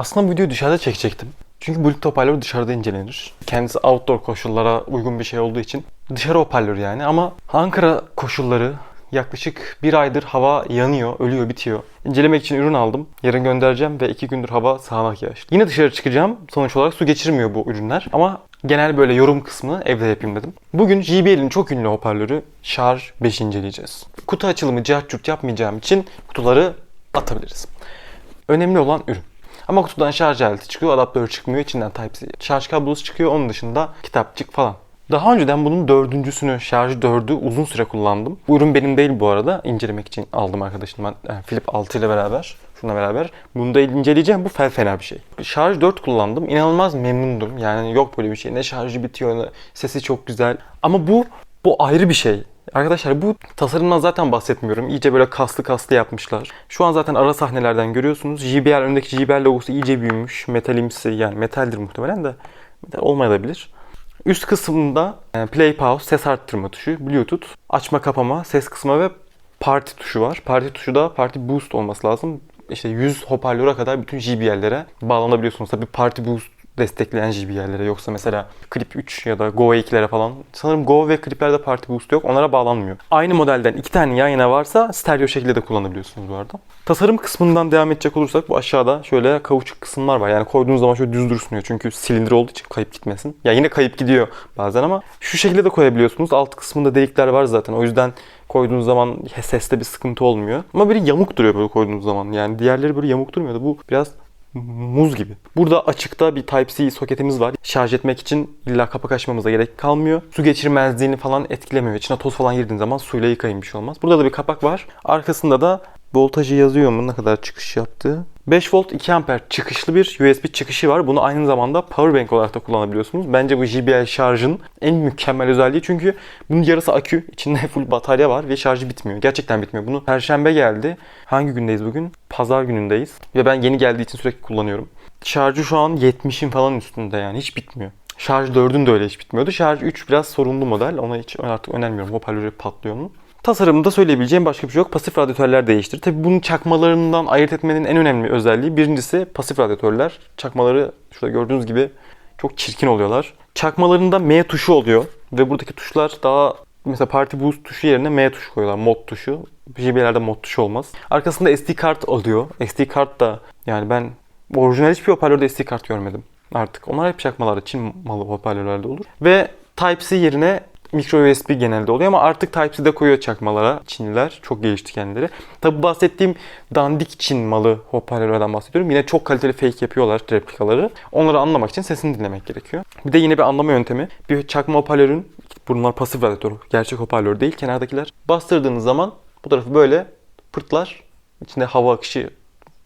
Aslında bu videoyu dışarıda çekecektim. Çünkü Bluetooth hoparlörü dışarıda incelenir. Kendisi outdoor koşullara uygun bir şey olduğu için dışarı hoparlör yani. Ama Ankara koşulları yaklaşık bir aydır hava yanıyor, ölüyor, bitiyor. İncelemek için ürün aldım. Yarın göndereceğim ve iki gündür hava sağanak yağışlı. Yine dışarı çıkacağım. Sonuç olarak su geçirmiyor bu ürünler. Ama genel böyle yorum kısmını evde yapayım dedim. Bugün JBL'in çok ünlü hoparlörü Şarj 5 inceleyeceğiz. Kutu açılımı curt yapmayacağım için kutuları atabiliriz. Önemli olan ürün. Ama kutudan şarj aleti çıkıyor, adaptör çıkmıyor, içinden Type-C. Şarj kablosu çıkıyor, onun dışında kitapçık falan. Daha önceden bunun dördüncüsünü, şarj dördü uzun süre kullandım. Bu ürün benim değil bu arada. İncelemek için aldım arkadaşımdan. Yani Flip 6 ile beraber, şuna beraber. Bunu da inceleyeceğim. Bu fel fena bir şey. Şarj 4 kullandım. İnanılmaz memnundum. Yani yok böyle bir şey. Ne şarjı bitiyor, ne sesi çok güzel. Ama bu bu ayrı bir şey. Arkadaşlar bu tasarımdan zaten bahsetmiyorum. İyice böyle kaslı kaslı yapmışlar. Şu an zaten ara sahnelerden görüyorsunuz. JBL öndeki JBL logosu iyice büyümüş. Metalimsi yani metaldir muhtemelen de. Metal olmayabilir. Üst kısmında e, play pause, ses arttırma tuşu, bluetooth, açma kapama, ses kısma ve parti tuşu var. Parti tuşu da party boost olması lazım. İşte 100 hoparlöre kadar bütün JBL'lere bağlanabiliyorsunuz. Tabii party boost destekleyen JBL'lere yoksa mesela Clip 3 ya da Go 2'lere falan. Sanırım Go ve Clip'lerde party boost yok. Onlara bağlanmıyor. Aynı modelden iki tane yan yana varsa stereo şekilde de kullanabiliyorsunuz bu arada. Tasarım kısmından devam edecek olursak bu aşağıda şöyle kauçuk kısımlar var. Yani koyduğunuz zaman şöyle düz dursun Çünkü silindir olduğu için kayıp gitmesin. Ya yine kayıp gidiyor bazen ama şu şekilde de koyabiliyorsunuz. Alt kısmında delikler var zaten. O yüzden koyduğunuz zaman seste bir sıkıntı olmuyor. Ama biri yamuk duruyor böyle koyduğunuz zaman. Yani diğerleri böyle yamuk durmuyordu. Bu biraz muz gibi. Burada açıkta bir Type-C soketimiz var. Şarj etmek için illa kapak açmamıza gerek kalmıyor. Su geçirmezliğini falan etkilemiyor. İçine toz falan girdiğin zaman suyla yıkayın bir şey olmaz. Burada da bir kapak var. Arkasında da voltajı yazıyor mu ne kadar çıkış yaptığı. 5 volt 2 amper çıkışlı bir USB çıkışı var. Bunu aynı zamanda power bank olarak da kullanabiliyorsunuz. Bence bu JBL şarjın en mükemmel özelliği çünkü bunun yarısı akü, içinde full batarya var ve şarjı bitmiyor. Gerçekten bitmiyor. Bunu perşembe geldi. Hangi gündeyiz bugün? Pazar günündeyiz. Ve ben yeni geldiği için sürekli kullanıyorum. Şarjı şu an 70'in falan üstünde yani hiç bitmiyor. Şarj 4'ün de öyle hiç bitmiyordu. Şarj 3 biraz sorunlu model. Ona hiç artık önermiyorum. Hoparlörü patlıyor mu? Tasarımında söyleyebileceğim başka bir şey yok. Pasif radyatörler değiştir. Tabi bunun çakmalarından ayırt etmenin en önemli özelliği birincisi pasif radyatörler. Çakmaları şurada gördüğünüz gibi çok çirkin oluyorlar. Çakmalarında M tuşu oluyor ve buradaki tuşlar daha mesela Party Boost tuşu yerine M tuşu koyuyorlar. Mod tuşu. JBL'lerde mod tuşu olmaz. Arkasında SD kart oluyor. SD kart da yani ben orijinal hiçbir hoparlörde SD kart görmedim artık. Onlar hep çakmalarda Çin malı hoparlörlerde olur. Ve Type-C yerine Micro USB genelde oluyor ama artık Type-C de koyuyor çakmalara Çinliler. Çok gelişti kendileri. Tabi bahsettiğim dandik Çin malı hoparlörlerden bahsediyorum. Yine çok kaliteli fake yapıyorlar replikaları. Onları anlamak için sesini dinlemek gerekiyor. Bir de yine bir anlama yöntemi. Bir çakma hoparlörün bunlar pasif radyatör. Gerçek hoparlör değil. Kenardakiler. Bastırdığınız zaman bu tarafı böyle pırtlar. İçinde hava akışı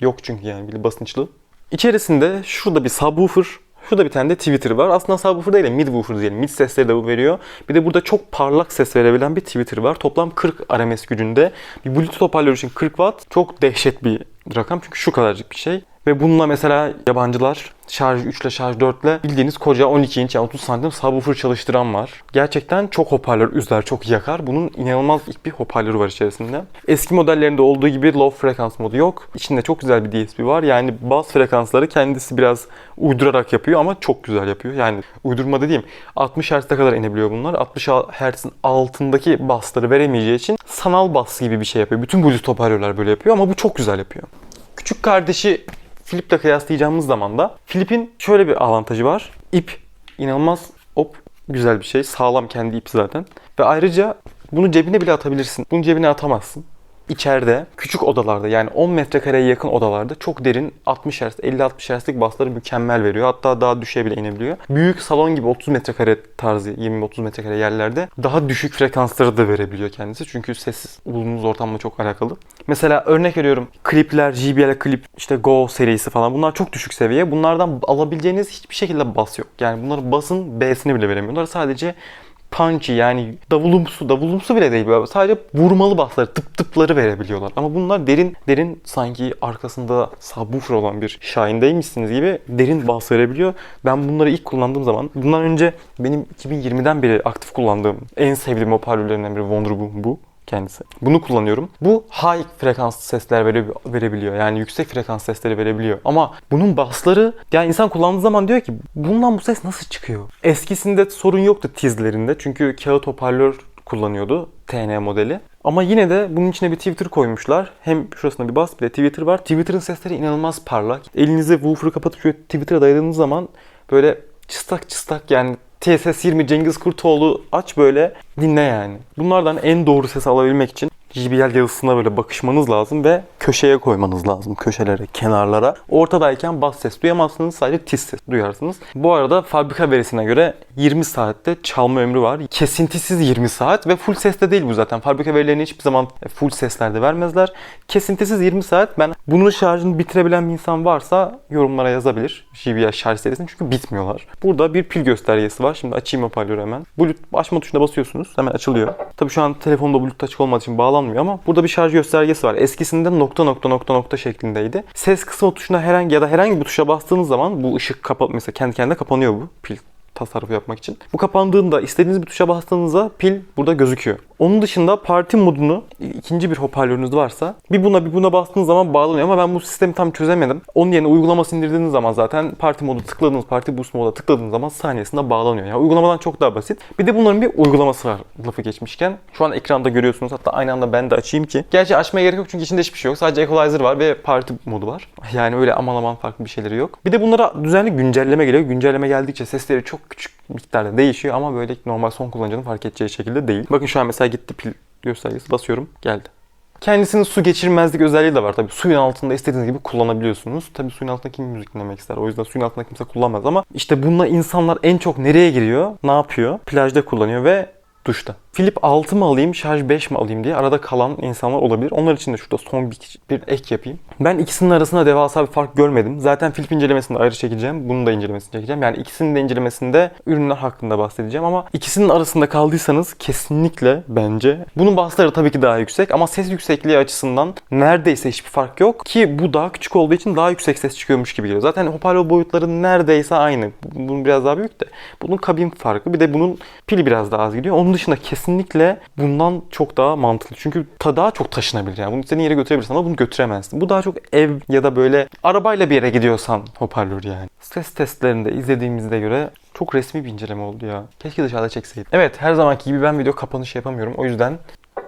yok çünkü yani bir basınçlı. İçerisinde şurada bir subwoofer Şurada bir tane de Twitter var. Aslında subwoofer değil de midwoofer diyelim. Mid sesleri de bu veriyor. Bir de burada çok parlak ses verebilen bir Twitter var. Toplam 40 RMS gücünde. Bir Bluetooth hoparlör için 40 Watt çok dehşet bir rakam. Çünkü şu kadarcık bir şey. Ve bununla mesela yabancılar şarj 3 ile şarj 4 ile bildiğiniz koca 12 inç yani 30 santim subwoofer çalıştıran var. Gerçekten çok hoparlör üzer, çok yakar. Bunun inanılmaz bir hoparlörü var içerisinde. Eski modellerinde olduğu gibi low frekans modu yok. İçinde çok güzel bir DSP var. Yani bas frekansları kendisi biraz uydurarak yapıyor ama çok güzel yapıyor. Yani uydurma dediğim 60 Hz'e kadar inebiliyor bunlar. 60 Hz'in altındaki basları veremeyeceği için sanal bas gibi bir şey yapıyor. Bütün Bluetooth hoparlörler böyle yapıyor ama bu çok güzel yapıyor. Küçük kardeşi Flip'le kıyaslayacağımız zaman da Flip'in şöyle bir avantajı var. İp inanılmaz hop güzel bir şey. Sağlam kendi ip zaten. Ve ayrıca bunu cebine bile atabilirsin. Bunu cebine atamazsın. İçeride küçük odalarda yani 10 metrekareye yakın odalarda çok derin 60 Hz, 50-60 Hz'lik basları mükemmel veriyor. Hatta daha düşe bile inebiliyor. Büyük salon gibi 30 metrekare tarzı 20-30 metrekare yerlerde daha düşük frekansları da verebiliyor kendisi. Çünkü sessiz bulunduğunuz ortamla çok alakalı. Mesela örnek veriyorum klipler, JBL klip, işte Go serisi falan bunlar çok düşük seviye. Bunlardan alabileceğiniz hiçbir şekilde bas yok. Yani bunları basın B'sini bile veremiyorlar. Sadece punchy yani davulumsu, davulumsu bile değil böyle. Sadece vurmalı basları, tıp tıpları verebiliyorlar. Ama bunlar derin, derin sanki arkasında subwoofer olan bir Shine'deymişsiniz gibi derin bas verebiliyor. Ben bunları ilk kullandığım zaman, bundan önce benim 2020'den beri aktif kullandığım en sevdiğim hoparlörlerinden biri Wonderboom bu. Kendisi. Bunu kullanıyorum. Bu high frekanslı sesler vere, verebiliyor. Yani yüksek frekans sesleri verebiliyor. Ama bunun bassları yani insan kullandığı zaman diyor ki bundan bu ses nasıl çıkıyor? Eskisinde sorun yoktu tizlerinde. Çünkü kağıt hoparlör kullanıyordu TN modeli. Ama yine de bunun içine bir Twitter koymuşlar. Hem şurasında bir bas bir de Twitter var. Twitter'ın sesleri inanılmaz parlak. Elinizi woofer'ı kapatıp şöyle Twitter'a dayadığınız zaman böyle çıstak çıstak yani TSS 20 Cengiz Kurtoğlu aç böyle dinle yani. Bunlardan en doğru ses alabilmek için JBL yazısına böyle bakışmanız lazım ve köşeye koymanız lazım. Köşelere, kenarlara. Ortadayken bas ses duyamazsınız. Sadece tiz ses duyarsınız. Bu arada fabrika verisine göre 20 saatte çalma ömrü var. Kesintisiz 20 saat ve full seste değil bu zaten. Fabrika verilerini hiçbir zaman full seslerde vermezler. Kesintisiz 20 saat. Ben bunun şarjını bitirebilen bir insan varsa yorumlara yazabilir. JBL şarj serisini çünkü bitmiyorlar. Burada bir pil göstergesi var. Şimdi açayım hoparlörü hemen. Bluetooth açma tuşuna basıyorsunuz. Hemen açılıyor. Tabii şu an telefonda Bluetooth açık olmadığı için bağlanmıyor ama burada bir şarj göstergesi var. Eskisinde nokta nokta nokta nokta şeklindeydi. Ses kısma tuşuna herhangi ya da herhangi bir tuşa bastığınız zaman bu ışık kapat mesela kendi kendine kapanıyor bu pil tasarrufu yapmak için. Bu kapandığında istediğiniz bir tuşa bastığınızda pil burada gözüküyor. Onun dışında parti modunu ikinci bir hoparlörünüz varsa bir buna bir buna bastığınız zaman bağlanıyor ama ben bu sistemi tam çözemedim. Onun yerine uygulamasını indirdiğiniz zaman zaten parti modu tıkladığınız parti boost moda tıkladığınız zaman saniyesinde bağlanıyor. Yani uygulamadan çok daha basit. Bir de bunların bir uygulaması var lafı geçmişken. Şu an ekranda görüyorsunuz hatta aynı anda ben de açayım ki. Gerçi açmaya gerek yok çünkü içinde hiçbir şey yok. Sadece equalizer var ve parti modu var. Yani öyle aman aman farklı bir şeyleri yok. Bir de bunlara düzenli güncelleme geliyor. Güncelleme geldikçe sesleri çok küçük miktarda değişiyor ama böyle normal son kullanıcının fark edeceği şekilde değil. Bakın şu an mesela gitti pil göstergesi basıyorum geldi. Kendisinin su geçirmezlik özelliği de var tabii. Suyun altında istediğiniz gibi kullanabiliyorsunuz. Tabii suyun altında kim müzik dinlemek ister? O yüzden suyun altında kimse kullanmaz ama işte bununla insanlar en çok nereye giriyor? Ne yapıyor? Plajda kullanıyor ve duşta. Flip 6 mı alayım, şarj 5 mi alayım diye arada kalan insanlar olabilir. Onlar için de şurada son bir, bir ek yapayım. Ben ikisinin arasında devasa bir fark görmedim. Zaten Flip incelemesinde ayrı çekeceğim. Bunun da incelemesini çekeceğim. Yani ikisinin de incelemesinde ürünler hakkında bahsedeceğim ama ikisinin arasında kaldıysanız kesinlikle bence bunun basları tabii ki daha yüksek ama ses yüksekliği açısından neredeyse hiçbir fark yok ki bu daha küçük olduğu için daha yüksek ses çıkıyormuş gibi geliyor. Zaten hoparlör boyutları neredeyse aynı. Bunun biraz daha büyük de. Bunun kabin farkı. Bir de bunun pili biraz daha az gidiyor. Onun dışında kesinlikle bundan çok daha mantıklı. Çünkü ta daha çok taşınabilir. Yani bunu istediğin yere götürebilirsin ama bunu götüremezsin. Bu daha çok ev ya da böyle arabayla bir yere gidiyorsan hoparlör yani. Ses testlerinde izlediğimizde göre çok resmi bir inceleme oldu ya. Keşke dışarıda çekseydim. Evet her zamanki gibi ben video kapanış yapamıyorum. O yüzden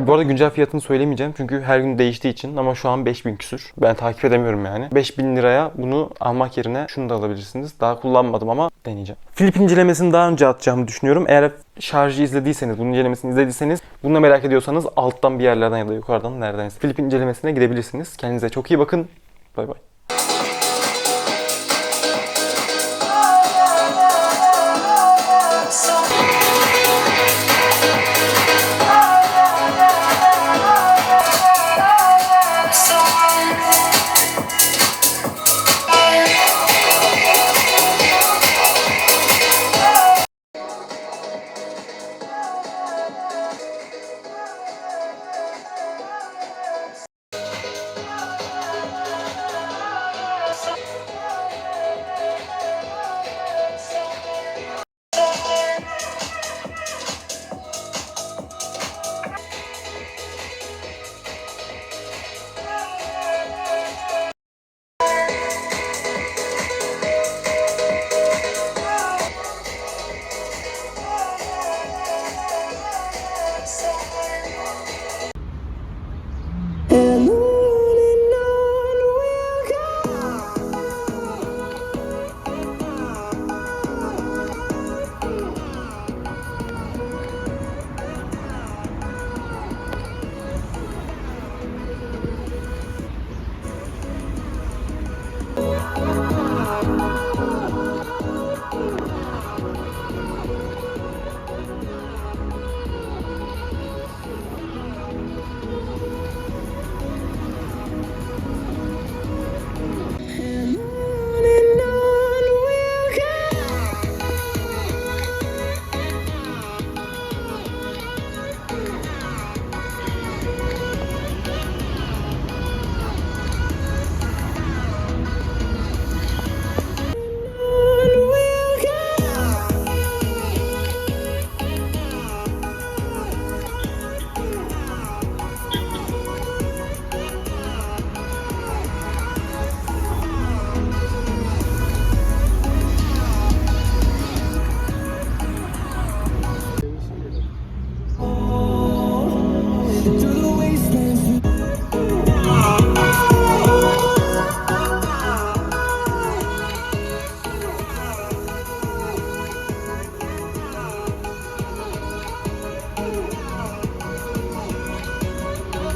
bu arada güncel fiyatını söylemeyeceğim çünkü her gün değiştiği için ama şu an 5000 küsür. Ben takip edemiyorum yani. 5000 liraya bunu almak yerine şunu da alabilirsiniz. Daha kullanmadım ama deneyeceğim. Flip incelemesini daha önce atacağımı düşünüyorum. Eğer şarjı izlediyseniz, bunun incelemesini izlediyseniz bunu da merak ediyorsanız alttan bir yerlerden ya da yukarıdan neredense Flip incelemesine gidebilirsiniz. Kendinize çok iyi bakın. Bay bay.